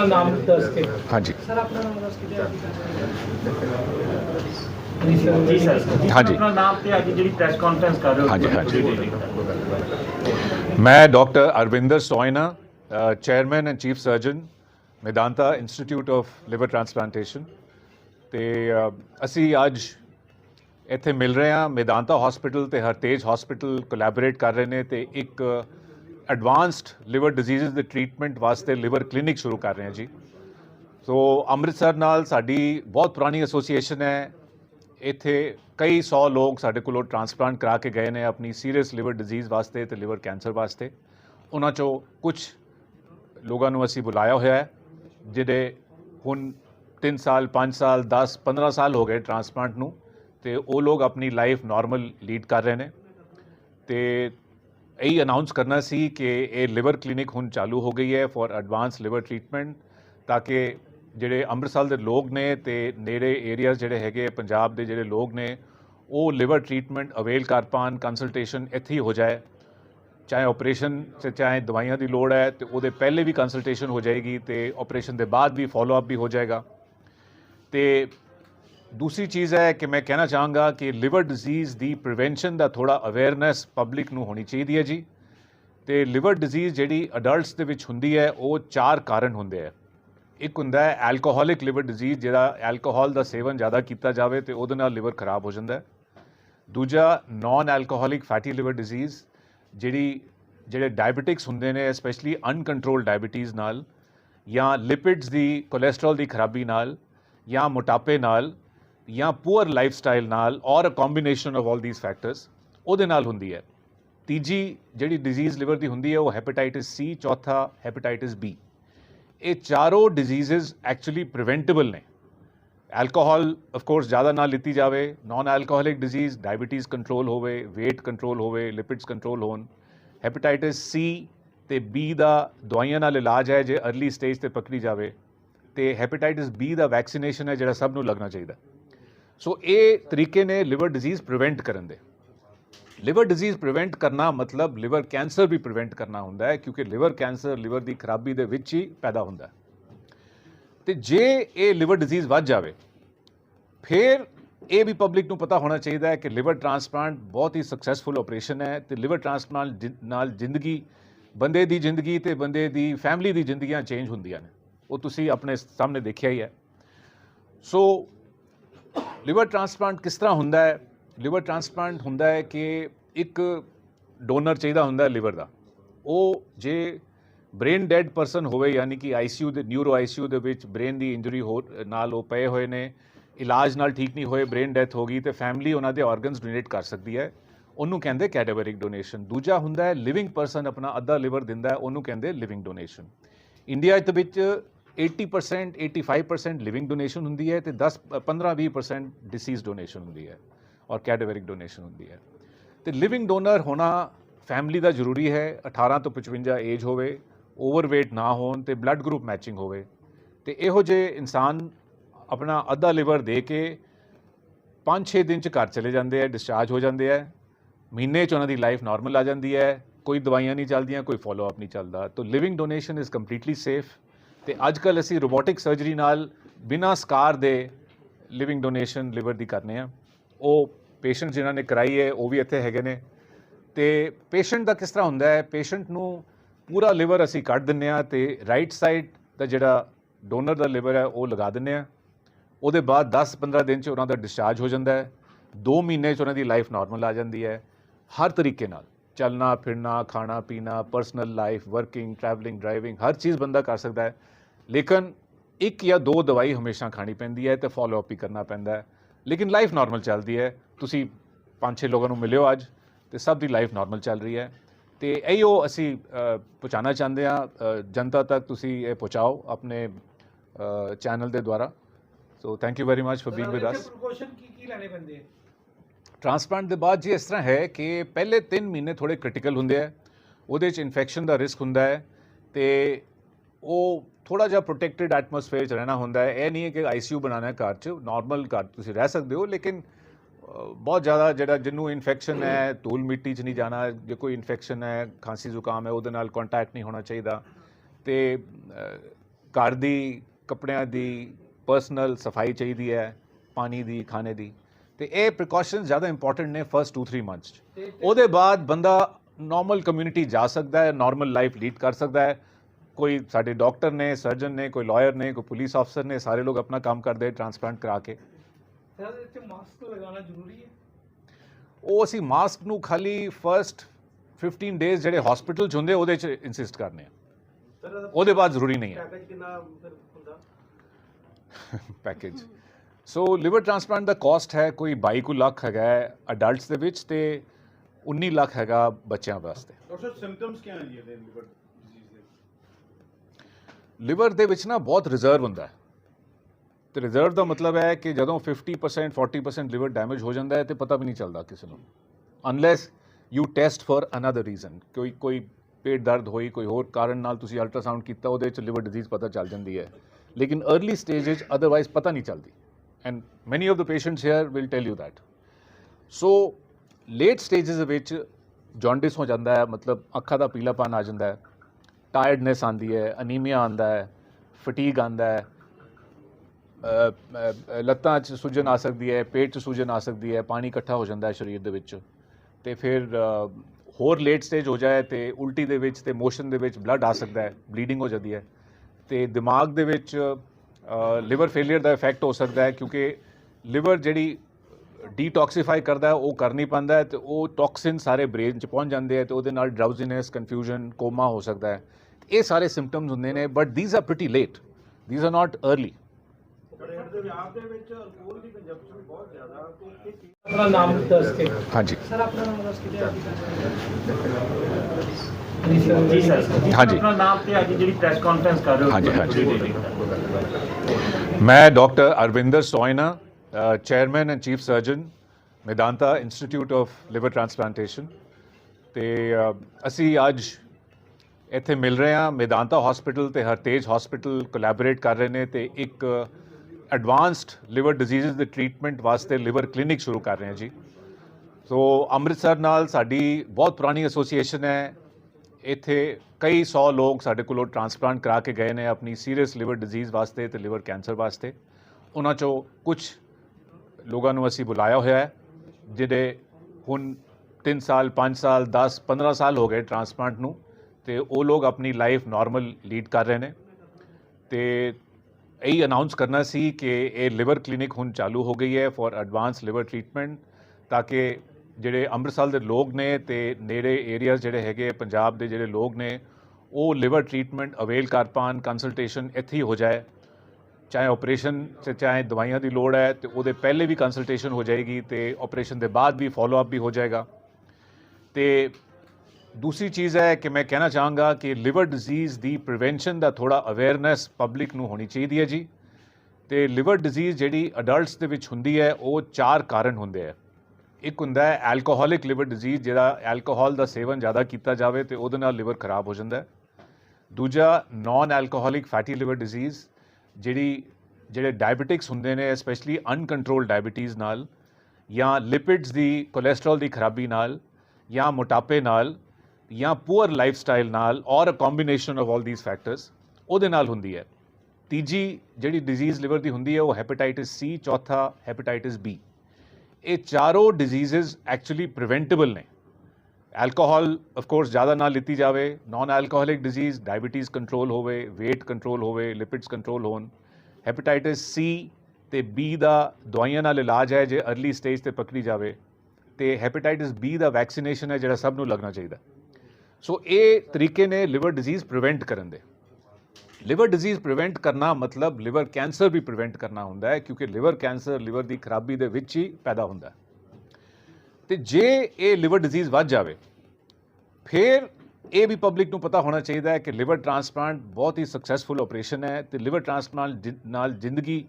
ਆਪਣਾ ਨਾਮ ਦੱਸ ਕੇ ਹਾਂਜੀ ਸਰ ਆਪਣਾ ਨਾਮ ਦੱਸ ਕੇ ਜੀ ਸਰ ਹਾਂਜੀ। ਆਪਣਾ ਨਾਮ ਤੇ ਅੱਜ ਜਿਹੜੀ ਪ੍ਰੈਸ ਕਾਨਫਰੰਸ ਕਰ ਰਹੇ ਹੋ ਹਾਂਜੀ, ਹਾਂਜੀ। ਜੀ, ਜੀ, ਜੀ। ਮੈਂ doctor Arvinder Soin chairman and chief surgeon Medanta institute of liver transplantation ਤੇ ਅਸੀਂ ਅੱਜ ਇੱਥੇ ਮਿਲ ਰਹੇ ਹਾਂ ਮੈਦਾਂਤਾ ਹਸਪੀਟਲ ਤੇ ਹਰਤੇਜ ਹਸਪੀਟਲ ਕੋਲੈਬੋਰੇਟ ਕਰ ਰਹੇ ਨੇ ਤੇ ਇੱਕ ਐਡਵਾਂਸਡ ਲਿਵਰ ਡਿਜ਼ੀਜ਼ਸ ਦੇ ਟ੍ਰੀਟਮੈਂਟ ਵਾਸਤੇ ਲਿਵਰ ਕਲੀਨਿਕ ਸ਼ੁਰੂ ਕਰ ਰਹੇ ਹਾਂ ਜੀ। ਸੋ ਅੰਮ੍ਰਿਤਸਰ ਨਾਲ ਸਾਡੀ ਬਹੁਤ ਪੁਰਾਣੀ ਐਸੋਸੀਏਸ਼ਨ ਹੈ। ਇੱਥੇ ਕਈ 100 ਲੋਕ ਸਾਡੇ ਕੋਲੋਂ ਟ੍ਰਾਂਸਪਲਾਂਟ ਕਰਾ ਕੇ ਗਏ ਨੇ ਆਪਣੀ ਸੀਰੀਅਸ ਲਿਵਰ ਡਿਜ਼ੀਜ਼ ਵਾਸਤੇ ਤੇ ਲਿਵਰ ਕੈਂਸਰ ਵਾਸਤੇ। ਉਹਨਾਂ ਚੋਂ ਕੁਝ ਲੋਕਾਂ ਨੂੰ ਅਸੀਂ ਬੁਲਾਇਆ ਹੋਇਆ ਹੈ ਜਿਹੜੇ ਹੁਣ 3 ਸਾਲ 5 ਸਾਲ 10 15 ਸਾਲ ਹੋ ਗਏ ਟ੍ਰਾਂਸਪਲਾਂਟ ਨੂੰ ਤੇ ਉਹ ਲੋਕ ਆਪਣੀ ਲਾਈਫ ਨਾਰਮਲ ਲੀਡ ਕਰ ਰਹੇ ਨੇ। ਤੇ ਇਹੀ ਅਨਾਉਂਸ ਕਰਨਾ ਸੀ ਕਿ ਇਹ ਲਿਵਰ ਕਲੀਨਿਕ ਹੁਣ ਚਾਲੂ ਹੋ ਗਈ ਹੈ ਫॉर ਐਡਵਾਂਸ ਲਿਵਰ ਟ੍ਰੀਟਮੈਂਟ ਤਾਂ ਕਿ ਜਿਹੜੇ ਅੰਮ੍ਰਿਤਸਰ ਦੇ ਲੋਕ ਨੇ ਤੇ ਨੇੜੇ ਏਰੀਆਜ਼ ਜਿਹੜੇ ਹੈਗੇ ਪੰਜਾਬ ਦੇ ਜਿਹੜੇ ਲੋਕ ਨੇ, ਉਹ ਲਿਵਰ ਟ੍ਰੀਟਮੈਂਟ ਅਵੇਲ ਕਰ ਪਾਣ ਕੰਸਲਟੇਸ਼ਨ ਇੱਥੇ ਹੀ ਹੋ ਜਾਏ। ਚਾਹੇ ਆਪਰੇਸ਼ਨ ਤੇ ਚਾਹੇ ਦਵਾਈਆਂ ਦੀ ਲੋੜ ਹੈ, ਤੇ ਉਹਦੇ ਪਹਿਲੇ ਵੀ ਕੰਸਲਟੇਸ਼ਨ ਹੋ ਜਾਏਗੀ ਤੇ ਆਪਰੇਸ਼ਨ ਦੇ ਬਾਅਦ ਵੀ ਫਾਲੋ ਅਪ ਵੀ ਹੋ ਜਾਏਗਾ। ਤੇ ਦੂਸਰੀ ਚੀਜ਼ ਹੈ ਕਿ ਮੈਂ ਕਹਿਣਾ ਚਾਹਾਂਗਾ ਕਿ ਲਿਵਰ ਡਿਜ਼ੀਜ਼ ਦੀ ਪ੍ਰੀਵੈਂਸ਼ਨ ਦਾ ਥੋੜਾ ਅਵੇਅਰਨੈਸ ਪਬਲਿਕ ਨੂੰ ਹੋਣੀ ਚਾਹੀਦੀ ਹੈ ਜੀ। ਤੇ ਲਿਵਰ ਡਿਜ਼ੀਜ਼ ਜਿਹੜੀ ਅਡਲਟਸ ਦੇ ਵਿੱਚ ਹੁੰਦੀ ਹੈ, ਉਹ ਚਾਰ ਕਾਰਨ ਹੁੰਦੇ ਆ। ਇੱਕ ਹੁੰਦਾ ਹੈ ਐਲਕੋਹੋਲਿਕ ਲਿਵਰ ਡਿਜ਼ੀਜ਼ ਜਿਹੜਾ ਐਲਕੋਹਲ ਦਾ ਸੇਵਨ ਜ਼ਿਆਦਾ ਕੀਤਾ ਜਾਵੇ ਤੇ ਉਹਦੇ ਨਾਲ ਲਿਵਰ ਖਰਾਬ ਹੋ ਜਾਂਦਾ ਹੈ। ਦੂਜਾ non alcoholic fatty liver disease ਜਿਹੜੀ, ਜਿਹੜੇ ਡਾਇਬੀਟਿਕਸ ਹੁੰਦੇ ਨੇ ਸਪੈਸ਼ਲੀ ਅਨਕੰਟਰੋਲ ਡਾਇਬੀਟੀਜ਼ ਨਾਲ ਜਾਂ ਲਿਪਿਡਸ ਦੀ ਕੋਲੇਸਟ੍ਰੋਲ ਦੀ ਖਰਾਬੀ ਨਾਲ ਜਾਂ ਮੋਟਾਪੇ ਨਾਲ ਜਾਂ ਪੂਅਰ ਲਾਈਫਸਟਾਈਲ ਨਾਲ or a combination of all these factors ਉਹਦੇ ਨਾਲ ਹੁੰਦੀ ਹੈ। ਤੀਜੀ ਜਿਹੜੀ ਡਿਜ਼ੀਜ਼ ਲਿਵਰ ਦੀ ਹੁੰਦੀ ਹੈ, ਉਹ ਹੈਪੇਟਾਈਟਿਸ ਸੀ ਚੌਥਾ ਹੈਪੇਟਾਈਟਿਸ ਬੀ ਇਹ ਚਾਰੋਂ ਡਿਜ਼ੀਜ਼ਸ ਐਕਚੁਅਲੀ ਪ੍ਰੀਵੈਂਟੇਬਲ ਨੇ। ਐਲਕੋਹਲ ਆਫ ਕੋਰਸ ਜ਼ਿਆਦਾ ਨਾ ਲਿੱਤੀ ਜਾਵੇ। Non alcoholic disease diabetes control ਹੋਵੇ, weight ਕੰਟਰੋਲ ਹੋਵੇ ਲਿਪਿਡਸ ਕੰਟਰੋਲ ਹੋਣ। ਹੈਪੇਟਾਈਟਿਸ ਸੀ ਤੇ ਬੀ ਦਾ ਦਵਾਈਆਂ ਨਾਲ ਇਲਾਜ ਹੈ, ਜੇ अर्ਲੀ ਸਟੇਜ ਤੇ ਪਕੜੀ ਜਾਵੇ। ਤੇ ਹੈਪੇਟਾਈਟਿਸ ਬੀ ਦਾ ਵੈਕਸੀਨੇਸ਼ਨ ਹੈ, ਜਿਹੜਾ ਸਭ ਨੂੰ ਲੱਗਣਾ ਚਾਹੀਦਾ। ਸੋ ਇਹ ਤਰੀਕੇ ਨੇ ਲਿਵਰ ਡਿਜ਼ੀਜ਼ ਪ੍ਰੀਵੈਂਟ ਕਰਨ ਦੇ ਲਿਵਰ ਡਿਜ਼ੀਜ਼ ਪ੍ਰੀਵੈਂਟ ਕਰਨਾ ਮਤਲਬ ਲਿਵਰ ਕੈਂਸਰ ਵੀ ਪ੍ਰੀਵੈਂਟ ਕਰਨਾ ਹੁੰਦਾ ਹੈ ਕਿਉਂਕਿ ਲਿਵਰ ਕੈਂਸਰ ਲਿਵਰ ਦੀ ਖਰਾਬੀ ਦੇ ਵਿੱਚ ਹੀ ਪੈਦਾ ਹੁੰਦਾ ਹੈ ਤੇ ਜੇ ਇਹ ਲਿਵਰ ਡਿਜ਼ੀਜ਼ ਵੱਧ ਜਾਵੇ ਫਿਰ ਇਹ ਵੀ ਪਬਲਿਕ ਨੂੰ ਪਤਾ ਹੋਣਾ ਚਾਹੀਦਾ ਹੈ ਕਿ ਲਿਵਰ ਟ੍ਰਾਂਸਪਲਾਂਟ ਬਹੁਤ ਹੀ ਸਕਸੈਸਫੁਲ ਆਪਰੇਸ਼ਨ ਹੈ ਤੇ ਲਿਵਰ ਟ੍ਰਾਂਸਪਲਾਂਟ ਜਿ- ਨਾਲ ਜ਼ਿੰਦਗੀ ਬੰਦੇ ਦੀ ਜ਼ਿੰਦਗੀ ਤੇ ਬੰਦੇ ਦੀ ਫੈਮਿਲੀ ਦੀ ਜ਼ਿੰਦਗੀਆਂ ਚੇਂਜ ਹੁੰਦੀਆਂ ਨੇ ਉਹ ਤੁਸੀਂ ਆਪਣੇ ਸਾਹਮਣੇ ਦੇਖਿਆ ਹੀ ਹੈ ਸੋ ਲਿਵਰ ਟ੍ਰਾਂਸਪਲਾਂਟ ਕਿਸ ਤਰ੍ਹਾਂ ਹੁੰਦਾ ਹੈ? ਲਿਵਰ ਟ੍ਰਾਂਸਪਲਾਂਟ ਹੁੰਦਾ ਹੈ ਕਿ ਇੱਕ ਡੋਨਰ ਚਾਹੀਦਾ ਹੁੰਦਾ ਹੈ ਲਿਵਰ ਦਾ। ਉਹ ਜੇ ਬ੍ਰੇਨ ਡੈਡ ਪਰਸਨ ਹੋਵੇ, ਯਾਨੀ ਕਿ ਆਈਸੀਯੂ ਦੇ ਨਿਊਰੋ ਆਈਸੀਯੂ ਦੇ ਵਿੱਚ ਬ੍ਰੇਨ ਦੀ ਇੰਜਰੀ ਹੋ, ਨਾਲ ਉਹ ਪਏ ਹੋਏ ਨੇ, ਇਲਾਜ ਨਾਲ ਠੀਕ ਨਹੀਂ ਹੋਏ ਬ੍ਰੇਨ ਡੈਥ ਹੋ ਗਈ, ਤੇ ਫੈਮਿਲੀ ਉਹਨਾਂ ਦੇ ਆਰਗਨਸ ਡੋਨੇਟ ਕਰ ਸਕਦੀ ਹੈ। ਉਹਨੂੰ ਕਹਿੰਦੇ ਕੈਡਾਵਰਿਕ ਡੋਨੇਸ਼ਨ ਦੂਜਾ ਹੁੰਦਾ ਹੈ ਲਿਵਿੰਗ ਪਰਸਨ ਆਪਣਾ ਅੱਧਾ ਲਿਵਰ ਦਿੰਦਾ ਹੈ, ਉਹਨੂੰ ਕਹਿੰਦੇ ਲਿਵਿੰਗ ਡੋਨੇਸ਼ਨ ਇੰਡੀਆ ਦੇ ਵਿੱਚ 80% 85% ਲਿਵਿੰਗ ਡੋਨੇਸ਼ਨ ਹੁੰਦੀ ਹੈ ਤੇ 10 15-20% ਡਿਸੀਜ਼ ਡੋਨੇਸ਼ਨ ਹੁੰਦੀ ਹੈ ਔਰ ਕੈਡਾਵਰਿਕ ਡੋਨੇਸ਼ਨ ਹੁੰਦੀ ਹੈ ਤੇ ਲਿਵਿੰਗ ਡੋਨਰ ਹੋਣਾ ਫੈਮਿਲੀ ਦਾ ਜ਼ਰੂਰੀ ਹੈ 18 ਤੋਂ 55 ਏਜ ਹੋਵੇ ਓਵਰਵੇਟ ਨਾ ਹੋਣ ਤੇ ਬਲੱਡ ਗਰੁੱਪ ਮੈਚਿੰਗ ਹੋਵੇ ਤੇ ਇਹੋ ਜਿਹੇ ਇਨਸਾਨ ਆਪਣਾ ਅੱਧਾ ਲਿਵਰ ਦੇ ਕੇ 5-6 ਦਿਨ ਚ ਘਰ ਚਲੇ ਜਾਂਦੇ ਆ ਡਿਸਚਾਰਜ ਹੋ ਜਾਂਦੇ ਆ ਮਹੀਨੇ ਚ ਉਹਨਾਂ ਦੀ ਲਾਈਫ ਨਾਰਮਲ ਆ ਜਾਂਦੀ ਹੈ ਕੋਈ ਦਵਾਈਆਂ ਨਹੀਂ ਚੱਲਦੀਆਂ ਕੋਈ ਫਾਲੋ ਅਪ ਨਹੀਂ ਚੱਲਦਾ ਤਾਂ living donation is completely safe ਤੇ ਅੱਜ ਕੱਲ ਅਸੀਂ ਰੋਬੋਟਿਕ ਸਰਜਰੀ ਨਾਲ ਬਿਨਾਂ ਸਕਾਰ ਦੇ ਲਿਵਿੰਗ ਡੋਨੇਸ਼ਨ ਲਿਵਰ ਦੀ ਕਰਨੇ ਆ। ਉਹ ਪੇਸ਼ੈਂਟ ਜਿਨ੍ਹਾਂ ਨੇ ਕਰਾਈ ਹੈ, ਉਹ ਵੀ ਇੱਥੇ ਹੈਗੇ ਨੇ। ਤੇ ਪੇਸ਼ੈਂਟ ਦਾ ਕਿਸ ਤਰ੍ਹਾਂ ਹੁੰਦਾ ਹੈ? ਪੇਸ਼ੈਂਟ ਨੂੰ ਪੂਰਾ ਲਿਵਰ ਅਸੀਂ ਕੱਢ ਦਿੰਨੇ ਆ ਤੇ ਰਾਈਟ ਸਾਈਡ ਦਾ ਜਿਹੜਾ ਡੋਨਰ ਦਾ ਲਿਵਰ ਹੈ, ਉਹ ਲਗਾ ਦਿੰਨੇ ਆ। ਉਹਦੇ ਬਾਅਦ 10-15 ਦਿਨ ਚ ਉਹਨਾਂ ਦਾ ਡਿਸਚਾਰਜ ਹੋ ਜਾਂਦਾ ਹੈ। 2 ਮਹੀਨੇ ਚ ਉਹਨਾਂ ਦੀ ਲਾਈਫ ਨਾਰਮਲ ਆ ਜਾਂਦੀ ਹੈ, ਹਰ ਤਰੀਕੇ ਨਾਲ। ਚੱਲਣਾ ਫਿਰਨਾ ਖਾਣਾ ਪੀਣਾ personal life working travelling driving ਹਰ ਚੀਜ਼ ਬੰਦਾ ਕਰ ਸਕਦਾ ਹੈ। ਲੇਕਿਨ ਇੱਕ ਜਾਂ ਦੋ ਦਵਾਈ ਹਮੇਸ਼ਾ ਖਾਣੀ ਪੈਂਦੀ ਹੈ ਤੇ ਫਾਲੋ ਅਪ ਵੀ ਕਰਨਾ ਪੈਂਦਾ ਹੈ। ਲੇਕਿਨ ਲਾਈਫ ਨਾਰਮਲ ਚੱਲਦੀ ਹੈ। ਤੁਸੀਂ ਪੰਜ ਛੇ ਲੋਕਾਂ ਨੂੰ ਮਿਲਿਓ ਅੱਜ ਤੇ ਸਭ ਦੀ ਲਾਈਫ ਨਾਰਮਲ ਚੱਲ ਰਹੀ ਹੈ। ਤੇ ਇਹੋ ਅਸੀਂ ਅ, ਪਹੁੰਚਾਉਣਾ ਚਾਹੁੰਦੇ ਆ ਜਨਤਾ ਤੱਕ ਤੁਸੀਂ ਇਹ ਪਹੁੰਚਾਓ ਆਪਣੇ ਚੈਨਲ ਦੇ ਦੁਆਰਾ। So thank you very much for being with us precaution ਕੀ ਕੀ ਲੈਣੇ ਪੈਂਦੇ? ਟ੍ਰਾਂਸਪਲਾਂਟ ਦੇ ਬਾਅਦ ਜੀ ਇਸ ਤਰ੍ਹਾਂ ਹੈ ਕਿ ਪਹਿਲੇ 3 ਮਹੀਨੇ ਥੋੜੇ ਕ੍ਰਿਟੀਕਲ ਹੁੰਦੇ ਆ, ਉਹਦੇ ਚ ਇਨਫੈਕਸ਼ਨ ਦਾ ਰਿਸਕ ਹੁੰਦਾ ਹੈ ਤੇ ਉਹ ਥੋੜਾ ਜਿਹਾ ਪ੍ਰੋਟੈਕਟਿਡ ਐਟਮੋਸਫੇਅਰ ਚ ਰਹਿਣਾ ਹੁੰਦਾ ਹੈ। ਇਹ ਨਹੀਂ ਹੈ ਕਿ ਆਈਸੀਯੂ ਬਣਾਉਣਾ ਹੈ ਘਰ ਚ ਨਾਰਮਲ ਘਰ ਤੁਸੀਂ ਰਹਿ ਸਕਦੇ ਹੋ, ਲੇਕਿਨ ਬਹੁਤ ਜ਼ਿਆਦਾ ਜਿਹੜਾ ਜਿਹਨੂੰ ਇਨਫੈਕਸ਼ਨ ਹੈ, ਧੂਲ ਮਿੱਟੀ ਚ ਨਹੀਂ ਜਾਣਾ, ਜੇ ਕੋਈ ਇਨਫੈਕਸ਼ਨ ਹੈ, ਖਾਂਸੀ ਜ਼ੁਕਾਮ ਹੈ, ਉਹਦੇ ਨਾਲ ਕੰਟੈਕਟ ਨਹੀਂ ਹੋਣਾ ਚਾਹੀਦਾ। ਤੇ ਘਰ ਦੀ ਕੱਪੜਿਆਂ ਦੀ ਪਰਸਨਲ ਸਫ਼ਾਈ ਚਾਹੀਦੀ ਹੈ, ਪਾਣੀ ਦੀ, ਖਾਣੇ ਦੀ। ਤੇ ਇਹ ਪ੍ਰੀਕਾਸ਼ਨਸ ਜ਼ਿਆਦਾ ਇੰਪੋਰਟੈਂਟ ਨੇ ਫਰਸਟ 2-3 ਮੰਥਸ ਉਹਦੇ ਬਾਅਦ ਬੰਦਾ ਨਾਰਮਲ ਕਮਿਊਨਿਟੀ ਜਾ ਸਕਦਾ ਹੈ ਨਾਰਮਲ ਲਾਈਫ ਲੀਡ ਕਰ ਸਕਦਾ ਹੈ। ਕੋਈ ਸਾਡੇ ਡਾਕਟਰ ਨੇ ਸਰਜਨ ਨੇ ਕੋਈ ਲਾਇਰ ਨੇ ਕੋਈ ਪੁਲਿਸ ਅਫਸਰ ਨੇ ਸਾਰੇ ਲੋਕ ਆਪਣਾ ਕੰਮ ਕਰਦੇ ਟ੍ਰਾਂਸਪਲਾਂਟ ਕਰਾ ਕੇ। ਸਰ ਇੱਥੇ ਮਾਸਕ ਲਗਾਉਣਾ ਜ਼ਰੂਰੀ ਹੈ? ਉਹ ਅਸੀਂ ਮਾਸਕ ਨੂੰ ਖਾਲੀ ਫਰਸਟ 15 ਡੇਜ਼ ਜਿਹੜੇ ਹਸਪੀਟਲ 'ਚ ਹੁੰਦੇ ਉਹਦੇ 'ਚ ਇਨਸਿਸਟ ਕਰਨੇ ਆ। ਉਹਦੇ ਬਾਅਦ ਜ਼ਰੂਰੀ ਨਹੀਂ ਹੈ। ਪੈਕੇਜ ਕਿੰਨਾ ਫਿਰ ਹੁੰਦਾ? ਪੈਕੇਜ ਸੋ ਲਿਵਰ ਟ੍ਰਾਂਸਪਲੈਂਟ ਦਾ ਕਾਸਟ ਹੈ ਕੋਈ 22 ਲੱਖ ਹੈਗਾ ਅਡਲਟਸ ਦੇ ਵਿੱਚ ਤੇ 19 ਲੱਖ ਹੈਗਾ ਬੱਚਿਆਂ ਵਾਸਤੇ। ਡਾਕਟਰ ਸਿੰਪਟਮਸ ਕੀ ਹਨ ਜੀ ਲਿਵਰ ਦੇ? ਲਿਵਰ ਦੇ ਵਿੱਚ ਨਾ ਬਹੁਤ ਰਿਜ਼ਰਵ ਹੁੰਦਾ ਹੈ। ਤੇ ਰਿਜ਼ਰਵ ਦਾ ਮਤਲਬ ਹੈ ਕਿ ਜਦੋਂ 50% 40% ਲਿਵਰ ਡੈਮੇਜ ਹੋ ਜਾਂਦਾ ਹੈ ਤੇ ਪਤਾ ਵੀ ਨਹੀਂ ਚੱਲਦਾ ਕਿਸੇ ਨੂੰ। Unless you test for another reason ਕੋਈ ਕੋਈ ਪੇਟ ਦਰਦ ਹੋਈ ਕੋਈ ਹੋਰ ਕਾਰਨ ਨਾਲ ਤੁਸੀਂ ਅਲਟਰਾਸਾਊਂਡ ਕੀਤਾ ਉਹਦੇ ਵਿੱਚ ਲਿਵਰ ਡਿਜ਼ੀਜ਼ ਪਤਾ ਚੱਲ ਜਾਂਦੀ ਹੈ। ਲੇਕਿਨ ਅਰਲੀ ਸਟੇਜ ਵਿੱਚ ਅਦਰਵਾਈਜ਼ ਪਤਾ ਨਹੀਂ ਚੱਲਦੀ। And many of the patients here will tell you that so late stages ਵਿੱਚ ਜੌਂਡਿਸ ਹੋ ਜਾਂਦਾ ਹੈ, ਮਤਲਬ ਅੱਖਾਂ ਦਾ ਪੀਲਾਪਨ ਆ ਜਾਂਦਾ ਹੈ ਟਾਇਰਡਨੈਸ ਆਂਦੀ ਹੈ ਅਨੀਮੀਆ ਆਂਦਾ ਹੈ ਫਟੀਗ ਆਂਦਾ ਹੈ ਲੱਤਾਂ 'ਚ ਸੁਜਨ ਆ ਸਕਦੀ ਹੈ, ਪੇਟ 'ਚ ਸੁਜਨ ਆ ਸਕਦੀ ਹੈ, ਪਾਣੀ ਇਕੱਠਾ ਹੋ ਜਾਂਦਾ ਹੈ ਸਰੀਰ ਦੇ ਵਿੱਚ। ਤੇ ਫਿਰ ਹੋਰ ਲੇਟ ਸਟੇਜ ਹੋ ਜਾਏ ਤੇ ਉਲਟੀ ਦੇ ਵਿੱਚ ਤੇ ਮੋਸ਼ਨ ਦੇ ਵਿੱਚ ਬਲੱਡ ਆ ਸਕਦਾ ਹੈ ਬਲੀਡਿੰਗ ਹੋ ਜਾਂਦੀ ਹੈ। ਤੇ ਦਿਮਾਗ ਦੇ ਵਿੱਚ ਲਿਵਰ ਫੇਲਿਅਰ ਦਾ ਇਫੈਕਟ ਹੋ ਸਕਦਾ ਹੈ ਕਿਉਂਕਿ ਲਿਵਰ ਜਿਹੜੀ ਡੀਟੌਕਸੀਫਾਈ ਕਰਦਾ ਉਹ ਕਰ ਨਹੀਂ ਪਾਉਂਦਾ ਹੈ ਤੇ ਉਹ ਟੌਕਸਿਨ ਸਾਰੇ ਬ੍ਰੇਨ 'ਚ ਪਹੁੰਚ ਜਾਂਦੇ ਆ ਤੇ ਉਹਦੇ ਨਾਲ ਡਰਾਊਜ਼ੀਨੈਸ ਕਨਫਿਊਜ਼ਨ ਕੋਮਾ ਹੋ ਸਕਦਾ ਹੈ। ਇਹ ਸਾਰੇ ਸਿੰਪਟਮਸ ਹੁੰਦੇ ਨੇ but these are pretty late these are not early ਆਪਣਾ ਨਾਮ ਦੱਸ ਕੇ ਹਾਂਜੀ ਸਰ ਆਪਣਾ ਨਾਮ ਦੱਸ ਕੇ ਜੀ ਸਰ ਹਾਂਜੀ। ਆਪਣਾ ਨਾਮ ਤੇ ਅੱਜ ਜਿਹੜੀ ਪ੍ਰੈਸ ਕਾਨਫਰੰਸ ਕਰ ਰਹੇ ਹੋ ਹਾਂਜੀ, ਹਾਂਜੀ। ਜੀ, ਜੀ, ਜੀ। ਮੈਂ doctor Arvinder Soin chairman and chief surgeon Medanta institute of liver transplantation ਤੇ ਅਸੀਂ ਅੱਜ ਇੱਥੇ ਮਿਲ ਰਹੇ ਹਾਂ ਮੈਦਾਂਤਾ ਹਸਪੀਟਲ ਤੇ ਹਰਤੇਜ ਹਸਪੀਟਲ ਕੋਲੈਬੋਰੇਟ ਕਰ ਰਹੇ ਨੇ ਤੇ ਇੱਕ ਐਡਵਾਂਸਡ ਲਿਵਰ ਡਿਜ਼ੀਜ਼ਸ ਦੇ ਟ੍ਰੀਟਮੈਂਟ ਵਾਸਤੇ ਲਿਵਰ ਕਲੀਨਿਕ ਸ਼ੁਰੂ ਕਰ ਰਹੇ ਹਾਂ ਜੀ। ਸੋ ਅੰਮ੍ਰਿਤਸਰ ਨਾਲ ਸਾਡੀ ਬਹੁਤ ਪੁਰਾਣੀ ਐਸੋਸੀਏਸ਼ਨ ਹੈ। ਇੱਥੇ ਕਈ 100 ਲੋਕ ਸਾਡੇ ਕੋਲੋਂ ਟ੍ਰਾਂਸਪਲਾਂਟ ਕਰਾ ਕੇ ਗਏ ਨੇ ਆਪਣੀ ਸੀਰੀਅਸ ਲਿਵਰ ਡਿਜ਼ੀਜ਼ ਵਾਸਤੇ ਤੇ ਲਿਵਰ ਕੈਂਸਰ ਵਾਸਤੇ। ਉਹਨਾਂ ਚੋਂ ਕੁਝ ਲੋਕਾਂ ਨੂੰ ਅਸੀਂ ਬੁਲਾਇਆ ਹੋਇਆ ਹੈ ਜਿਹੜੇ ਹੁਣ 3 ਸਾਲ 5 ਸਾਲ 10 15 ਸਾਲ ਹੋ ਗਏ ਟ੍ਰਾਂਸਪਲਾਂਟ ਨੂੰ। ਤੇ ਉਹ ਲੋਕ ਆਪਣੀ ਲਾਈਫ ਨਾਰਮਲ ਲੀਡ ਕਰ ਰਹੇ ਨੇ। ਤੇ ਇਹੀ ਅਨਾਉਂਸ ਕਰਨਾ ਸੀ ਕਿ ਇਹ ਲਿਵਰ ਕਲੀਨਿਕ ਹੁਣ ਚਾਲੂ ਹੋ ਗਈ ਹੈ ਫॉर ਐਡਵਾਂਸ ਲਿਵਰ ਟ੍ਰੀਟਮੈਂਟ ਤਾਂ ਕਿ ਜਿਹੜੇ ਅੰਮ੍ਰਿਤਸਰ ਦੇ ਲੋਕ ਨੇ ਤੇ ਨੇੜੇ ਏਰੀਆਜ਼ ਜਿਹੜੇ ਹੈਗੇ ਪੰਜਾਬ ਦੇ ਜਿਹੜੇ ਲੋਕ ਨੇ, ਉਹ ਲਿਵਰ ਟ੍ਰੀਟਮੈਂਟ ਅਵੇਲ ਕਰ ਪਾਣ ਕੰਸਲਟੇਸ਼ਨ ਇੱਥੇ ਹੀ ਹੋ ਜਾਏ। ਚਾਹੇ ਆਪਰੇਸ਼ਨ ਤੇ ਚਾਹੇ ਦਵਾਈਆਂ ਦੀ ਲੋੜ ਹੈ ਤੇ ਉਹਦੇ ਪਹਿਲੇ ਵੀ ਕੰਸਲਟੇਸ਼ਨ ਹੋ ਜਾਏਗੀ ਤੇ ਆਪਰੇਸ਼ਨ ਦੇ ਬਾਅਦ ਵੀ ਫਾਲੋ ਅਪ ਵੀ ਹੋ ਜਾਏਗਾ। ਤੇ ਦੂਸਰੀ ਚੀਜ਼ ਹੈ ਕਿ ਮੈਂ ਕਹਿਣਾ ਚਾਹਾਂਗਾ ਕਿ ਲਿਵਰ ਡਿਜ਼ੀਜ਼ ਦੀ ਪ੍ਰੀਵੈਂਸ਼ਨ ਦਾ ਥੋੜਾ ਅਵੇਅਰਨੈਸ ਪਬਲਿਕ ਨੂੰ ਹੋਣੀ ਚਾਹੀਦੀ ਹੈ ਜੀ। ਤੇ ਲਿਵਰ ਡਿਜ਼ੀਜ਼ ਜਿਹੜੀ ਅਡਲਟਸ ਦੇ ਵਿੱਚ ਹੁੰਦੀ ਹੈ, ਉਹ ਚਾਰ ਕਾਰਨ ਹੁੰਦੇ ਆ। ਇੱਕ ਹੁੰਦਾ ਹੈ ਐਲਕੋਹੋਲਿਕ ਲਿਵਰ ਡਿਜ਼ੀਜ਼ ਜਿਹੜਾ ਐਲਕੋਹਲ ਦਾ ਸੇਵਨ ਜ਼ਿਆਦਾ ਕੀਤਾ ਜਾਵੇ ਤੇ ਉਹਦੇ ਨਾਲ ਲਿਵਰ ਖਰਾਬ ਹੋ ਜਾਂਦਾ ਹੈ। ਦੂਜਾ non alcoholic fatty liver disease ਜਿਹੜੀ, ਜਿਹੜੇ ਡਾਇਬੀਟਿਕਸ ਹੁੰਦੇ ਨੇ ਸਪੈਸ਼ਲੀ ਅਨਕੰਟਰੋਲ ਡਾਇਬੀਟੀਜ਼ ਨਾਲ ਜਾਂ ਲਿਪਿਡਸ ਦੀ ਕੋਲੇਸਟ੍ਰੋਲ ਦੀ ਖਰਾਬੀ ਨਾਲ ਜਾਂ ਮੋਟਾਪੇ ਨਾਲ ਜਾਂ ਪੂਅਰ ਲਾਈਫਸਟਾਈਲ ਨਾਲ or a combination of all these factors ਉਹਦੇ ਨਾਲ ਹੁੰਦੀ ਹੈ। ਤੀਜੀ ਜਿਹੜੀ ਡਿਜ਼ੀਜ਼ ਲਿਵਰ ਦੀ ਹੁੰਦੀ ਹੈ, ਉਹ ਹੈਪੇਟਾਈਟਿਸ ਸੀ ਚੌਥਾ ਹੈਪੇਟਾਈਟਿਸ ਬੀ ਇਹ ਚਾਰੋਂ ਡਿਜ਼ੀਜ਼ਸ ਐਕਚੁਅਲੀ ਪ੍ਰੀਵੈਂਟੇਬਲ ਨੇ। ਐਲਕੋਹਲ ਆਫ ਕੋਰਸ ਜ਼ਿਆਦਾ ਨਾ ਲਿੱਤੀ ਜਾਵੇ। Non alcoholic disease diabetes control ਹੋਵੇ, weight ਕੰਟਰੋਲ ਹੋਵੇ ਲਿਪਿਡਸ ਕੰਟਰੋਲ ਹੋਣ। ਹੈਪੇਟਾਈਟਿਸ ਸੀ ਤੇ ਬੀ ਦਾ ਦਵਾਈਆਂ ਨਾਲ ਇਲਾਜ ਹੈ, ਜੇ अर्ਲੀ ਸਟੇਜ ਤੇ ਪਕੜੀ ਜਾਵੇ। ਤੇ ਹੈਪੇਟਾਈਟਿਸ ਬੀ ਦਾ ਵੈਕਸੀਨੇਸ਼ਨ ਹੈ, ਜਿਹੜਾ ਸਭ ਨੂੰ ਲੱਗਣਾ ਚਾਹੀਦਾ। ਸੋ ਇਹ ਤਰੀਕੇ ਨੇ ਲਿਵਰ ਡਿਜ਼ੀਜ਼ ਪ੍ਰੀਵੈਂਟ ਕਰਨ ਦੇ ਲਿਵਰ ਡਿਜ਼ੀਜ਼ ਪ੍ਰੀਵੈਂਟ ਕਰਨਾ ਮਤਲਬ ਲਿਵਰ ਕੈਂਸਰ ਵੀ ਪ੍ਰੀਵੈਂਟ ਕਰਨਾ ਹੁੰਦਾ ਹੈ ਕਿਉਂਕਿ ਲਿਵਰ ਕੈਂਸਰ ਲਿਵਰ ਦੀ ਖਰਾਬੀ ਦੇ ਵਿੱਚ ਹੀ ਪੈਦਾ ਹੁੰਦਾ ਹੈ ਤੇ ਜੇ ਇਹ ਲਿਵਰ ਡਿਜ਼ੀਜ਼ ਵੱਧ ਜਾਵੇ ਫਿਰ ਇਹ ਵੀ ਪਬਲਿਕ ਨੂੰ ਪਤਾ ਹੋਣਾ ਚਾਹੀਦਾ ਹੈ ਕਿ ਲਿਵਰ ਟ੍ਰਾਂਸਪਲਾਂਟ ਬਹੁਤ ਹੀ ਸਕਸੈਸਫੁਲ ਆਪਰੇਸ਼ਨ ਹੈ ਤੇ ਲਿਵਰ ਟ੍ਰਾਂਸਪਲਾਂਟ ਜਿ- ਨਾਲ ਜ਼ਿੰਦਗੀ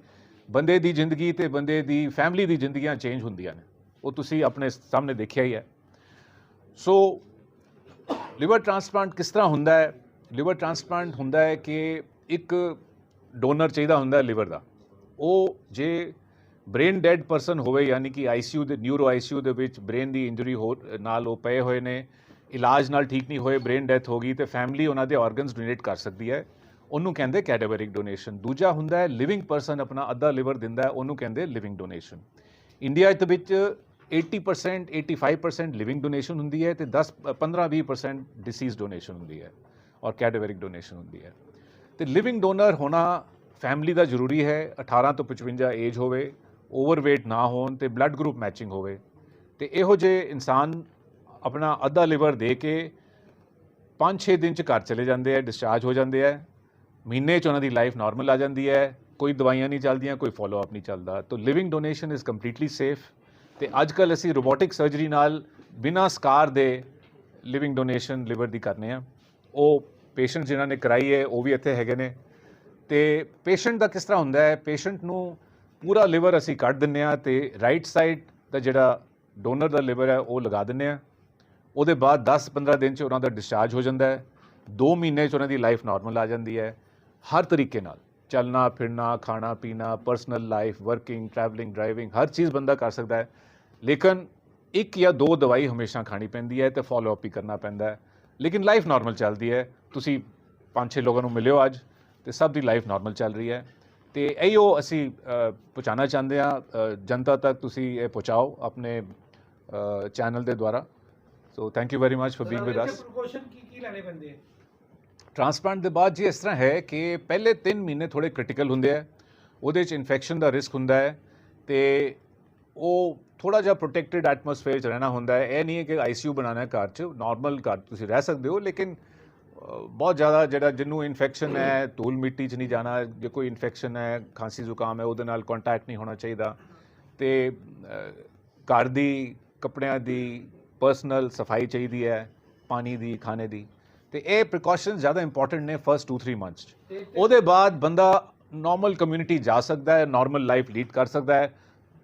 ਬੰਦੇ ਦੀ ਜ਼ਿੰਦਗੀ ਤੇ ਬੰਦੇ ਦੀ ਫੈਮਿਲੀ ਦੀ ਜ਼ਿੰਦਗੀਆਂ ਚੇਂਜ ਹੁੰਦੀਆਂ ਨੇ ਉਹ ਤੁਸੀਂ ਆਪਣੇ ਸਾਹਮਣੇ ਦੇਖਿਆ ਹੀ ਹੈ ਸੋ ਲਿਵਰ ਟ੍ਰਾਂਸਪਲਾਂਟ ਕਿਸ ਤਰ੍ਹਾਂ ਹੁੰਦਾ ਹੈ? ਲਿਵਰ ਟ੍ਰਾਂਸਪਲਾਂਟ ਹੁੰਦਾ ਹੈ ਕਿ ਇੱਕ ਡੋਨਰ ਚਾਹੀਦਾ ਹੁੰਦਾ ਲਿਵਰ ਦਾ। ਉਹ ਜੇ ਬ੍ਰੇਨ ਡੈਡ ਪਰਸਨ ਹੋਵੇ, ਯਾਨੀ ਕਿ ਆਈਸੀਯੂ ਦੇ ਨਿਊਰੋ ਆਈਸੀਯੂ ਦੇ ਵਿੱਚ ਬ੍ਰੇਨ ਦੀ ਇੰਜਰੀ ਹੋ, ਨਾਲ ਉਹ ਪਏ ਹੋਏ ਨੇ, ਇਲਾਜ ਨਾਲ ਠੀਕ ਨਹੀਂ ਹੋਏ ਬ੍ਰੇਨ ਡੈਥ ਹੋ ਗਈ, ਤੇ ਫੈਮਿਲੀ ਉਹਨਾਂ ਦੇ ਆਰਗਨਸ ਡੋਨੇਟ ਕਰ ਸਕਦੀ ਹੈ। ਉਹਨੂੰ ਕਹਿੰਦੇ ਕੈਡਾਵਰਿਕ ਡੋਨੇਸ਼ਨ ਦੂਜਾ ਹੁੰਦਾ ਹੈ ਲਿਵਿੰਗ ਪਰਸਨ ਆਪਣਾ ਅੱਧਾ ਲਿਵਰ ਦਿੰਦਾ ਹੈ, ਉਹਨੂੰ ਕਹਿੰਦੇ ਲਿਵਿੰਗ ਡੋਨੇਸ਼ਨ ਇੰਡੀਆ ਦੇ ਵਿੱਚ 80% 85% ਲਿਵਿੰਗ ਡੋਨੇਸ਼ਨ ਹੁੰਦੀ ਹੈ ਤੇ 10 15-20% ਡਿਸੀਜ਼ ਡੋਨੇਸ਼ਨ ਹੁੰਦੀ ਹੈ ਔਰ ਕੈਡਾਵਰਿਕ ਡੋਨੇਸ਼ਨ ਹੁੰਦੀ ਹੈ ਤੇ ਲਿਵਿੰਗ ਡੋਨਰ ਹੋਣਾ ਫੈਮਿਲੀ ਦਾ ਜ਼ਰੂਰੀ ਹੈ 18 ਤੋਂ 55 ਏਜ ਹੋਵੇ ਓਵਰਵੇਟ ਨਾ ਹੋਣ ਤੇ ਬਲੱਡ ਗਰੁੱਪ ਮੈਚਿੰਗ ਹੋਵੇ ਤੇ ਇਹੋ ਜਿਹੇ ਇਨਸਾਨ ਆਪਣਾ ਅੱਧਾ ਲਿਵਰ ਦੇ ਕੇ 5-6 ਦਿਨ ਚ ਘਰ ਚਲੇ ਜਾਂਦੇ ਆ ਡਿਸਚਾਰਜ ਹੋ ਜਾਂਦੇ ਆ ਮਹੀਨੇ ਚ ਉਹਨਾਂ ਦੀ ਲਾਈਫ ਨਾਰਮਲ ਆ ਜਾਂਦੀ ਹੈ ਕੋਈ ਦਵਾਈਆਂ ਨਹੀਂ ਚੱਲਦੀਆਂ ਕੋਈ ਫਾਲੋ ਅਪ ਨਹੀਂ ਚੱਲਦਾ ਤਾਂ living donation is completely safe ਤੇ ਅੱਜ ਕੱਲ ਅਸੀਂ ਰੋਬੋਟਿਕ ਸਰਜਰੀ ਨਾਲ ਬਿਨਾਂ ਸਕਾਰ ਦੇ ਲਿਵਿੰਗ ਡੋਨੇਸ਼ਨ ਲਿਵਰ ਦੀ ਕਰਨੇ ਆ। ਉਹ ਪੇਸ਼ੈਂਟ ਜਿਨ੍ਹਾਂ ਨੇ ਕਰਾਈ ਹੈ, ਉਹ ਵੀ ਇੱਥੇ ਹੈਗੇ ਨੇ। ਤੇ ਪੇਸ਼ੈਂਟ ਦਾ ਕਿਸ ਤਰ੍ਹਾਂ ਹੁੰਦਾ ਹੈ? ਪੇਸ਼ੈਂਟ ਨੂੰ ਪੂਰਾ ਲਿਵਰ ਅਸੀਂ ਕੱਢ ਦਿੰਨੇ ਆ ਤੇ ਰਾਈਟ ਸਾਈਡ ਦਾ ਜਿਹੜਾ ਡੋਨਰ ਦਾ ਲਿਵਰ ਹੈ, ਉਹ ਲਗਾ ਦਿੰਨੇ ਆ। ਉਹਦੇ ਬਾਅਦ 10-15 ਦਿਨ ਚ ਉਹਨਾਂ ਦਾ ਡਿਸਚਾਰਜ ਹੋ ਜਾਂਦਾ ਹੈ। 2 ਮਹੀਨੇ ਚ ਉਹਨਾਂ ਦੀ ਲਾਈਫ ਨਾਰਮਲ ਆ ਜਾਂਦੀ ਹੈ। ਹਰ ਤਰੀਕੇ ਨਾਲ ਚੱਲਣਾ, ਫਿਰਨਾ, ਖਾਣਾ, ਪੀਣਾ personal life working travelling driving ਹਰ ਚੀਜ਼ ਬੰਦਾ ਕਰ ਸਕਦਾ ਹੈ। ਲੇਕਿਨ ਇੱਕ ਜਾਂ ਦੋ ਦਵਾਈ ਹਮੇਸ਼ਾ ਖਾਣੀ ਪੈਂਦੀ ਹੈ ਤੇ ਫਾਲੋ ਅਪ ਹੀ ਕਰਨਾ ਪੈਂਦਾ ਹੈ। ਲੇਕਿਨ ਲਾਈਫ ਨਾਰਮਲ ਚੱਲਦੀ ਹੈ। ਤੁਸੀਂ ਪੰਜ ਛੇ ਲੋਕਾਂ ਨੂੰ ਮਿਲਿਓ ਅੱਜ ਤੇ ਸਭ ਦੀ ਲਾਈਫ ਨਾਰਮਲ ਚੱਲ ਰਹੀ ਹੈ। ਤੇ ਇਹੋ ਅਸੀਂ ਅ, ਪਹੁੰਚਾਉਣਾ ਚਾਹੁੰਦੇ ਆ ਜਨਤਾ ਤੱਕ ਤੁਸੀਂ ਇਹ ਪਹੁੰਚਾਓ ਆਪਣੇ ਚੈਨਲ ਦੇ ਦੁਆਰਾ। So thank you very much for being with us precaution ਕੀ ਕੀ ਲੈਣੇ ਪੈਂਦੇ ਆ? ਟ੍ਰਾਂਸਪਲਾਂਟ ਦੇ ਬਾਅਦ ਜੀ ਇਸ ਤਰ੍ਹਾਂ ਹੈ ਕਿ ਪਹਿਲੇ 3 ਮਹੀਨੇ ਥੋੜੇ ਕ੍ਰਿਟੀਕਲ ਹੁੰਦੇ ਆ। ਉਹਦੇ ਚ ਇਨਫੈਕਸ਼ਨ ਦਾ ਰਿਸਕ ਹੁੰਦਾ ਹੈ ਤੇ ਉਹ ਥੋੜਾ ਜਿਹਾ ਪ੍ਰੋਟੈਕਟਿਡ ਐਟਮੋਸਫੇਅਰ ਚ ਰਹਿਣਾ ਹੁੰਦਾ ਹੈ। ਇਹ ਨਹੀਂ ਹੈ ਕਿ ਆਈਸੀਯੂ ਬਣਾਉਣਾ ਹੈ ਘਰ ਚ ਨਾਰਮਲ ਘਰ ਤੁਸੀਂ ਰਹਿ ਸਕਦੇ ਹੋ ਲੇਕਿਨ ਬਹੁਤ ਜ਼ਿਆਦਾ ਜਿਹੜਾ ਜਿਹਨੂੰ ਇਨਫੈਕਸ਼ਨ ਹੈ ਧੂਲ ਮਿੱਟੀ ਚ ਨਹੀਂ ਜਾਣਾ ਜੇ ਕੋਈ ਇਨਫੈਕਸ਼ਨ ਹੈ ਖਾਂਸੀ ਜ਼ੁਕਾਮ ਹੈ ਉਹਦੇ ਨਾਲ ਕੰਟੈਕਟ ਨਹੀਂ ਹੋਣਾ ਚਾਹੀਦਾ। ਤੇ ਘਰ ਦੀ ਕੱਪੜਿਆਂ ਦੀ ਪਰਸਨਲ ਸਫ਼ਾਈ ਚਾਹੀਦੀ ਹੈ ਪਾਣੀ ਦੀ ਖਾਣੇ ਦੀ। ਤੇ ਇਹ ਪ੍ਰੀਕਾਸ਼ਨਸ ਜ਼ਿਆਦਾ ਇੰਪੋਰਟੈਂਟ ਨੇ ਫਰਸਟ 2-3 ਮੰਥਸ ਉਹਦੇ ਬਾਅਦ ਬੰਦਾ ਨਾਰਮਲ ਕਮਿਊਨਿਟੀ ਜਾ ਸਕਦਾ ਹੈ ਨਾਰਮਲ ਲਾਈਫ ਲੀਡ ਕਰ ਸਕਦਾ ਹੈ।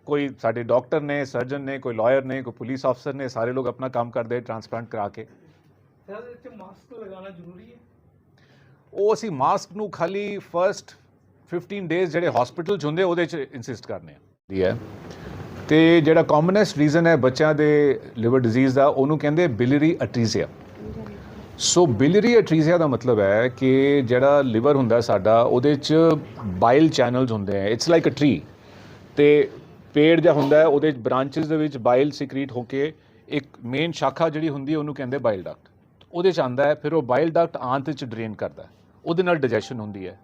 ਕੋਈ ਸਾਡੇ ਡਾਕਟਰ ਨੇ ਸਰਜਨ ਨੇ ਕੋਈ ਲਾਇਰ ਨੇ ਕੋਈ ਪੁਲਿਸ ਅਫਸਰ ਨੇ ਸਾਰੇ ਲੋਕ ਆਪਣਾ ਕੰਮ ਕਰਦੇ ਟ੍ਰਾਂਸਪਲਾਂਟ ਕਰਾ ਕੇ। ਸਰ ਇੱਥੇ ਮਾਸਕ ਲਗਾਉਣਾ ਜ਼ਰੂਰੀ ਹੈ? ਉਹ ਅਸੀਂ ਮਾਸਕ ਨੂੰ ਖਾਲੀ ਫਰਸਟ 15 ਡੇਜ਼ ਜਿਹੜੇ ਹਸਪੀਟਲ 'ਚ ਹੁੰਦੇ ਉਹਦੇ 'ਚ ਇਨਸਿਸਟ ਕਰਨੇ ਆ। ਦੀ ਹੈ। ਤੇ ਜਿਹੜਾ ਕਾਮਨੈਸਟ ਰੀਜ਼ਨ ਹੈ ਬੱਚਿਆਂ ਦੇ ਲਿਵਰ ਡਿਜ਼ੀਜ਼ ਦਾ ਉਹਨੂੰ ਕਹਿੰਦੇ ਬਿਲਰੀ ਅਟਰੀਜ਼ੀਆ ਸੋ ਬਿਲਰੀ ਅਟਰੀਜ਼ੀਆ ਦਾ ਮਤਲਬ ਹੈ ਕਿ ਜਿਹੜਾ ਲਿਵਰ ਹੁੰਦਾ ਸਾਡਾ ਉਹਦੇ 'ਚ ਬਾਈਲ ਚੈਨਲਸ ਹੁੰਦੇ ਆ। ਇਟਸ ਲਾਈਕ ਅ ਟਰੀ ਤੇ ਪੇੜ ਜਿਹਾ ਹੁੰਦਾ ਹੈ, ਉਹਦੇ ਬ੍ਰਾਂਚਸ ਦੇ ਵਿੱਚ ਬਾਈਲ ਸਿਕਰੀਟ ਹੋ ਕੇ ਇੱਕ ਮੇਨ ਸ਼ਾਖਾ ਜਿਹੜੀ ਹੁੰਦੀ ਹੈ, ਉਹਨੂੰ ਕਹਿੰਦੇ ਬਾਈਲ ਡਕਟ ਉਹਦੇ ਚ ਆਂਦਾ ਹੈ, ਫਿਰ ਉਹ ਬਾਈਲ ਡਕਟ ਆਂਤ ਚ ਡਰੇਨ ਕਰਦਾ ਉਹਦੇ ਨਾਲ ਡਾਈਜੈਸ਼ਨ ਹੁੰਦੀ ਹੈ।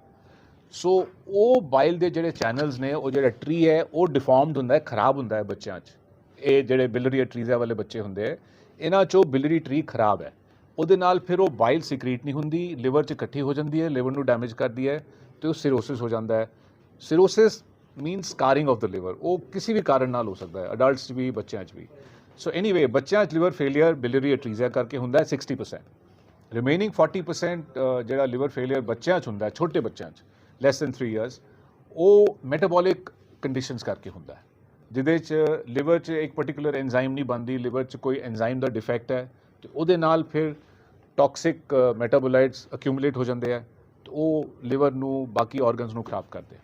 ਸੋ ਉਹ ਬਾਈਲ ਦੇ ਜਿਹੜੇ ਚੈਨਲਸ ਨੇ, ਉਹ ਜਿਹੜਾ ਟਰੀ ਹੈ, ਉਹ ਡਿਫਾਰਮਡ ਹੁੰਦਾ ਹੈ, ਖਰਾਬ ਹੁੰਦਾ ਹੈ ਬੱਚਿਆਂ 'ਚ। ਇਹ ਜਿਹੜੇ ਬਿਲਰੀ ਅਟਰੀਜ਼ਾ ਵਾਲੇ ਬੱਚੇ ਹੁੰਦੇ ਹੈ, ਇਹਨਾਂ 'ਚੋਂ ਬਿਲਰੀ ਟਰੀ ਖਰਾਬ ਹੈ। ਉਹਦੇ ਨਾਲ ਫਿਰ ਉਹ ਬਾਈਲ ਸਿਕਰੀਟ ਨਹੀਂ ਹੁੰਦੀ ਲਿਵਰ 'ਚ ਇਕੱਠੀ ਹੋ ਜਾਂਦੀ ਹੈ ਲਿਵਰ ਨੂੰ ਡੈਮੇਜ ਕਰਦੀ ਹੈ, ਤੇ ਉਹ ਸਿਰੋਸਿਸ ਹੋ ਜਾਂਦਾ ਹੈ। Cirrhosis means scarring of the liver ਉਹ ਕਿਸੇ ਵੀ ਕਾਰਨ ਨਾਲ ਹੋ ਸਕਦਾ ਹੈ ਅਡਲਟਸ 'ਚ ਵੀ, ਬੱਚਿਆਂ 'ਚ ਵੀ। ਸੋ ਐਨੀਵੇ ਬੱਚਿਆਂ 'ਚ ਲਿਵਰ ਫੇਲਿਅਰ ਬਿਲਰੀ ਅਟਰੀਜ਼ਾ ਕਰਕੇ ਹੁੰਦਾ ਹੈ 60% ਰਿਮੇਨਿੰਗ 40% ਜਿਹੜਾ ਲਿਵਰ ਫੇਲਿਅਰ ਬੱਚਿਆਂ 'ਚ ਹੁੰਦਾ ਹੈ, ਛੋਟੇ ਬੱਚਿਆਂ 'ਚ ਲੈਸ ਦੈਨ 3 ਇਅਰਸ ਉਹ ਮੈਟਾਬੋਲਿਕ ਕੰਡੀਸ਼ਨਸ ਕਰਕੇ ਹੁੰਦਾ ਹੈ। ਜਿਹਦੇ 'ਚ ਲਿਵਰ 'ਚ ਇੱਕ ਪਾਰਟਿਕੂਲਰ ਐਂਜ਼ਾਈਮ ਨਹੀਂ ਬਣਦੀ ਲਿਵਰ 'ਚ ਕੋਈ ਐਂਜ਼ਾਈਮ ਦਾ ਡਿਫੈਕਟ ਹੈ, ਤੇ ਉਹਦੇ ਨਾਲ ਫਿਰ ਟਾਕਸਿਕ ਮੈਟਾਬੋਲਾਈਟਸ ਅਕਿਊਮੂਲੇਟ ਹੋ ਜਾਂਦੇ ਆ ਤੇ ਉਹ ਲਿਵਰ ਨੂੰ, ਬਾਕੀ ਆਰਗਨਸ ਨੂੰ ਖਰਾਬ ਕਰਦੇ ਆ